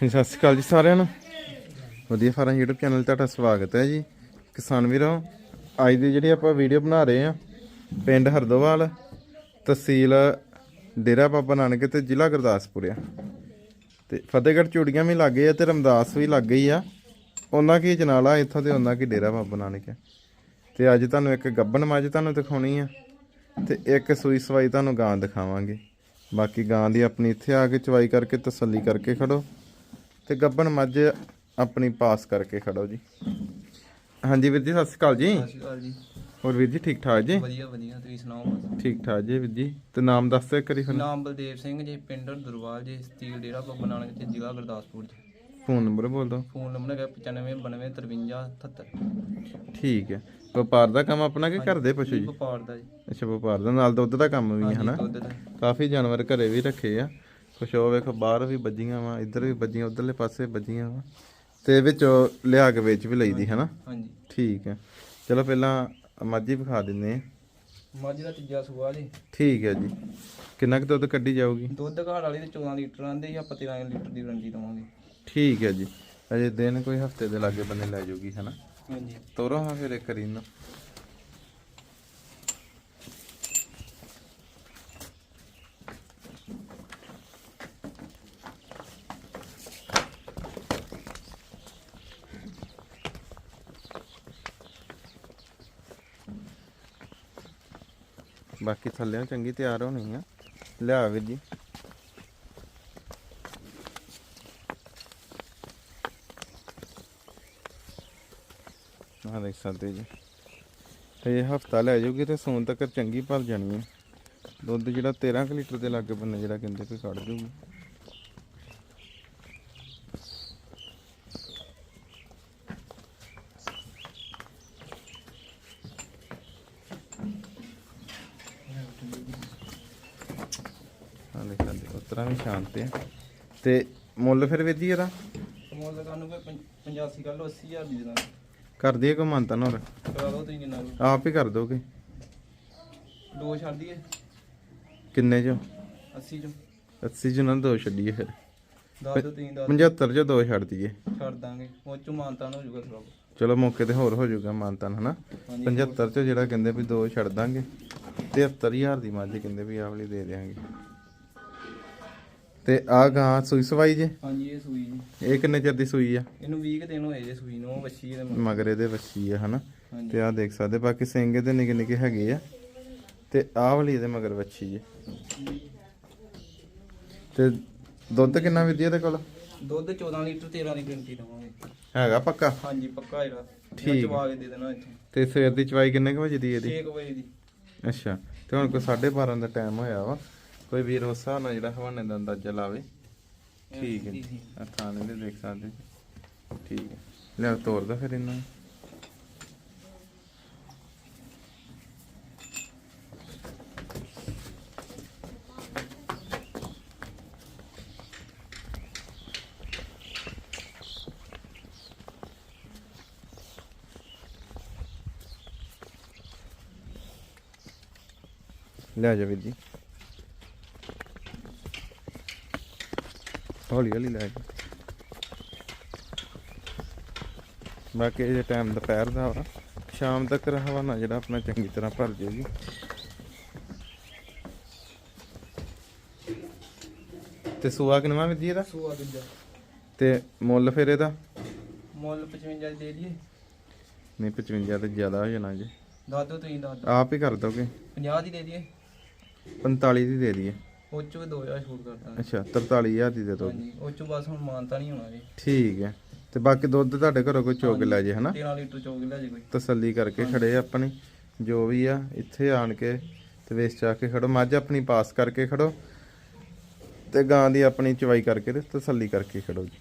ਹਾਂਜੀ, ਸਤਿ ਸ਼੍ਰੀ ਅਕਾਲ ਜੀ ਸਾਰਿਆਂ ਨੂੰ। ਵਧੀਆ ਫਾਰਮ YouTube ਚੈਨਲ ਤੁਹਾਡਾ ਸਵਾਗਤ ਹੈ ਜੀ। ਕਿਸਾਨ ਵੀਰੋ ਅੱਜ ਦੀ ਜਿਹੜੀ ਆਪਾਂ ਵੀਡੀਓ ਬਣਾ ਰਹੇ ਆ ਪਿੰਡ ਹਰਦੋਵਾਲ ਤਹਿਸੀਲ ਡੇਰਾ ਬਾਬਾ ਨਾਨਕ ਤੇ ਜ਼ਿਲ੍ਹਾ ਗੁਰਦਾਸਪੁਰ ਆ। ਤੇ ਫਤਿਹਗੜ੍ਹ ਚੂੜੀਆਂ ਵੀ ਲੱਗੇ ਆ ਤੇ ਰਮਦਾਸ ਵੀ ਲੱਗ ਗਈ ਆ। ਉਹਨਾਂ ਕੀ ਜਨਾਲਾ ਇੱਥੋਂ ਤੇ ਉਹਨਾਂ ਕੀ ਡੇਰਾ ਬਾਬਾ ਨਾਨਕ ਆ। ਤੇ ਅੱਜ ਤੁਹਾਨੂੰ ਇੱਕ ਗੱਬਨ ਮੱਝ ਤੁਹਾਨੂੰ ਦਿਖਾਉਣੀ ਆ ਤੇ ਇੱਕ ਸੂਈ ਸਵਾਈ ਤੁਹਾਨੂੰ ਗਾਂ ਦਿਖਾਵਾਂਗੇ। ਬਾਕੀ ਗਾਂ ਦੀ ਆਪਣੀ ਇੱਥੇ ਆ ਕੇ ਚਵਾਈ ਕਰਕੇ ਤਸੱਲੀ ਕਰਕੇ ਖੜੋ। ਤੇ ਗੱਬਨ ਮੱਝ ਆਪਣੀ ਪਾਸ ਕਰਕੇ ਖੜੋ ਜੀ। ਹਾਂਜੀ ਵੀਰ ਜੀ ਸਤਿ ਸ਼੍ਰੀ ਅਕਾਲ ਜੀ। ਸਤਿ ਸ਼੍ਰੀ ਅਕਾਲ ਜੀ। ਹੋਰ ਵੀਰ ਜੀ ਠੀਕ ਠਾਕ ਜੀ? ਵਧੀਆ ਵਧੀਆ ਤੁਸੀਂ ਸੁਣਾਓ ਬਸ। ਠੀਕ ਠਾਕ ਜੀ ਵੀਰ ਜੀ। ਤੇ ਨਾਮ ਦੱਸ ਦਿਓ ਕਰੀ ਫਿਰ ਨਾਮ ਬਲਦੇਵ ਸਿੰਘ ਜੀ ਪਿੰਡ ਦਰਵਾਲ ਜੀ ਸਤੀਲ ਡੇਰਾ ਬਾਬਾ ਨਾਨਕ ਤੇ ਜ਼ਿਲ੍ਹਾ ਗੁਰਦਾਸਪੁਰ ਜੀ। ਫੋਨ ਨੰਬਰ ਬੋਲ ਦਿਓ। ਫੋਨ ਨੰਬਰ ਹੈਗਾ 95 92 53 ਠੀਕ ਹੈ। ਵਪਾਰ ਦਾ ਕੰਮ ਆਪਣਾ ਕਿ ਕਰਦੇ ਪਸ਼ੂ ਜੀ? ਵਪਾਰ ਦਾ ਜੀ। ਅੱਛਾ ਵਪਾਰ ਦਾ। ਨਾਲ ਦੁੱਧ ਦਾ ਕੰਮ ਵੀ ਹੈ ਹਨਾ? ਦੁੱਧ ਦਾ। ਕਾਫੀ ਜਾਨਵਰ ਘਰੇ ਵੀ ਰੱਖੇ ਆ। ਕੁਛ ਉਹ ਵੇਖੋ ਬਾਹਰ ਵੀ ਵੱਜੀਆਂ ਵਾ ਇੱਧਰ ਵੀ ਵੱਜੀਆਂ ਉਧਰਲੇ ਪਾਸੇ ਵੱਜੀਆਂ ਵਾ। ਤੇ ਵਿੱਚੋਂ ਲਿਆ ਕੇ ਵੇਚ ਵੀ ਲਈਦੀ ਹਨਾ? ਹਾਂਜੀ। ਠੀਕ ਹੈ। ਚਲੋ ਪਹਿਲਾਂ ਮਾਝੀ ਵਿਖਾ ਦਿੰਨੇ ਆ ਮੱਝ ਦਾ ਤੀਜਾ ਸੂਆ ਜੀ। ਠੀਕ ਹੈ ਜੀ। ਕਿੰਨਾ ਕੁ ਦੁੱਧ ਕੱਢੀ ਜਾਊਗੀ? ਦੁੱਧ ਘਾੜ ਵਾਲੀ ਤੇ 14 ਲੀਟਰ ਆਂਦੇ ਜਾਂ 13 ਲੀਟਰ ਦੀ ਗਰੰਟੀ ਦਵਾਂਗੇ। ਠੀਕ ਹੈ ਜੀ। ਅਜੇ ਦਿਨ ਕੋਈ ਹਫ਼ਤੇ ਦੇ ਲਾਗੇ ਬੰਨੇ ਲੈ ਜਾਊਗੀ ਹਨਾ? ਹਾਂਜੀ। ਤੋਰੋ ਹਾਂ ਫਿਰ ਇੱਕ ਵਾਰੀ ਬਾਕੀ ਥੱਲਿਆਂ ਚੰਗੀ ਤਿਆਰ ਹੋਣੀ ਆ। ਲਿਆ ਵੀਰ ਜੀ। ਆਹ ਦੇਖ ਸਕਦੇ ਜੀ। ਤੇ ਇਹ ਹਫਤਾ ਲੈ ਜਾਊਗੀ ਤੇ ਸੋਨ ਤੱਕ ਚੰਗੀ ਭਰ ਜਾਣੀ ਹੈ ਦੁੱਧ ਜਿਹੜਾ 13 ਕੁ ਲੀਟਰ ਦੇ ਲਾਗੇ ਬੰਨੇ ਜਿਹੜਾ ਕਹਿੰਦੇ ਕੋਈ ਕੱਢ ਜੂਗੀ ਹਾਂ ਉਤਰਾ ਵੀ ਸ਼ਾਂਤ ਹੈ। ਤੇ ਮੁੱਲ ਫਿਰ ਵੀਰ ਜੀ ਇਹਦਾ? ਮੁੱਲ ਤੁਹਾਨੂੰ ਕੋਈ 85 ਕਰ ਲਓ 80000 ਦੀ ਦੇਣਾ। ਕਰ ਦਈਏ ਕੋਈ ਮੰਨਤਾ ਨਾ ਹੋਰ। ਕਰਾ ਲਓ ਤੁਸੀਂ ਕਿੰਨਾ ਕੁ? ਆਪ ਹੀ ਕਰ ਦੋਗੇ। ਦੋ ਛੱਡ ਦਈਏ। ਕਿੰਨੇ ਚ? 80 ਚੋਂ। 80 ਚ ਨਾ ਦੋ ਛੱਡੀਏ ਫਿਰ। ਦੱਸ ਦਿਓ ਤੁਸੀਂ ਦੱਸ 75 ਚ ਦੋ ਛੱਡ ਦਈਏ। ਛੱਡ ਦਾਂਗੇ। ਉਹ ਚੋਂ ਮਾਨਤਾਨ ਹੋ ਜਾਊਗਾ ਥੋੜਾ ਚਲੋ ਮੌਕੇ ਤੇ ਹੋਰ ਹੋ ਜਾਊਗਾ ਮਾਨਤਨ ਹਨਾ? ਹਾਂਜੀ 75 ਚ ਜਿਹੜਾ ਕਹਿੰਦੇ ਵੀ ਦੋ ਛੱਡ ਦਾਂਗੇ 73000 ਦੀ ਮੱਝ ਕਹਿੰਦੇ ਵੀ ਆਹ ਵਾਲੀ ਦੇ ਦੇਾਂਗੇ ਤੇ ਆ ਗਾਂ ਸੂਈ ਸਵਾਈ ਜੇ? ਹਾਂਜੀ ਇਹ ਸੂਈ ਜੀ। ਇਹ ਕਿੰਨੇ ਚਿਰ ਦੀ ਸੂਈ ਆ? ਇਹਨੂੰ 20 ਕੁ ਦਿਨ ਹੋਏ ਜੇ ਸੂਈ ਨੂੰ ਉਹ ਵੱਛੀ ਇਹਦੇ ਮਗਰ। ਮਗਰ ਇਹਦੇ ਵੱਛੀ ਆ ਹਨਾ? ਹਾਂਜੀ। ਤੇ ਆਹ ਦੇਖ ਸਕਦੇ ਬਾਕੀ ਸਿੰਘ ਇਹਦੇ ਨਿੱਕੇ ਨਿੱਕੇ ਹੈਗੇ ਆ। ਤੇ ਆਹ ਵਾਲੀ ਇਹਦੇ ਮਗਰ ਵੱਛੀ ਜੇ। ਤੇ ਦੁੱਧ ਕਿੰਨਾ ਵਿਧੀ ਇਹਦੇ ਕੋਲ? ਦੁੱਧ 14 ਲੀਟਰ 13 ਦੀ ਗਰੰਟੀ ਦਵਾਂਗੇ। ਹੈਗਾ ਪੱਕਾ? ਹਾਂਜੀ ਪੱਕਾ ਇਹਦਾ। ਠੀਕ। ਚਵਾ ਕੇ ਦੇ ਦੇਣਾ ਇੱਥੇ। ਤੇ ਸਵੇਰ ਦੀ ਚਵਾਈ ਕਿੰਨੇ ਕੁ ਵਜੇ ਦੀ ਇਹਦੀ? 6 ਵਜੇ ਦੀ। ਅੱਛਾ ਤੇ ਹੁਣ ਕੋਈ 12:30 ਦਾ ਟਾਈਮ ਹੋਇਆ ਵਾ। ਕੋਈ ਵੀਰ ਉਸ ਹਿਸਾਬ ਨਾਲ ਜਿਹੜਾ ਹਵਾਨੇ ਦਾ ਅੰਦਾਜ਼ਾ ਲਾਵੇ ਠੀਕ ਹੈ ਜੀ ਆਹ ਥਾਣੇ ਦੇ ਦੇਖ ਸਕਦੇ। ਠੀਕ ਹੈ ਲੈ ਤੋਰ ਦਾ ਫਿਰ ਇਹਨਾਂ। ਲੈ ਜਾ ਵੀਰ ਜੀ ਹੌਲੀ ਹੌਲੀ ਲੈ ਜਾ ਬਾਕੀ ਇਹ ਟਾਈਮ ਦੁਪਹਿਰ ਦਾ ਵਾ। ਸ਼ਾਮ ਤੱਕ ਹਵਾਨਾ ਜਿਹੜਾ ਆਪਣਾ ਚੰਗੀ ਤਰ੍ਹਾਂ ਭਰ ਜਾਏਗੀ। ਤੇ ਸੁਆ ਕਿਨਵਾ ਵੀਰ ਜੀ ਇਹਦਾ? ਸੂਆ ਦੂਜਾ। ਤੇ ਮੁੱਲ ਫਿਰ ਇਹਦਾ? ਮੁੱਲ 55 ਦੀ ਦੇ ਦਈਏ। ਨਹੀਂ 55 ਤੇ ਜ਼ਿਆਦਾ ਹੋ ਜਾਣਾ ਜੀ। ਦੱਸ ਦਿਓ ਤੁਸੀਂ ਦੱਸ ਦਿਓ। ਆਪ ਹੀ ਕਰ ਦੋਗੇ। 50 ਦੀ ਦੇ ਦਈਏ। 45 ਦੀ ਦੇ ਦਈਏ। ਉਹ ਚੋਂ 2000 ਛੋਟ ਕਰ ਦਾਂਗੇ ਅੱਛਾ 43000 ਦੀ ਦੇ ਦੋਗੇ ਹਾਂਜੀ ਉਹ ਚੋਂ ਬਸ ਹੁਣ ਮਾਨਤਾ ਨਹੀਂ ਹੋਣਾ ਜੀ। ਠੀਕ ਹੈ। ਤੇ ਬਾਕੀ ਦੁੱਧ ਤੁਹਾਡੇ ਘਰੋਂ ਕੋਈ ਚੋਕ ਲੈ ਜੇ ਹਨਾ? 13 ਲੀਟਰ ਚੋਗ ਲੈ ਜੇ ਕੋਈ। ਤਸੱਲੀ ਕਰਕੇ ਖੜੇ ਆ ਆਪਣੀ ਜੋ ਵੀ ਆ ਇੱਥੇ ਆਣ ਕੇ ਤੇ ਵੇਚ ਚਾ ਕੇ ਖੜੋ। ਮੱਝ ਆਪਣੀ ਪਾਸ ਕਰਕੇ ਖੜੋ ਤੇ ਗਾਂ ਦੀ ਆਪਣੀ ਚਵਾਈ ਕਰਕੇ ਤੇ ਤਸੱਲੀ ਕਰਕੇ ਖੜੋ ਜੀ।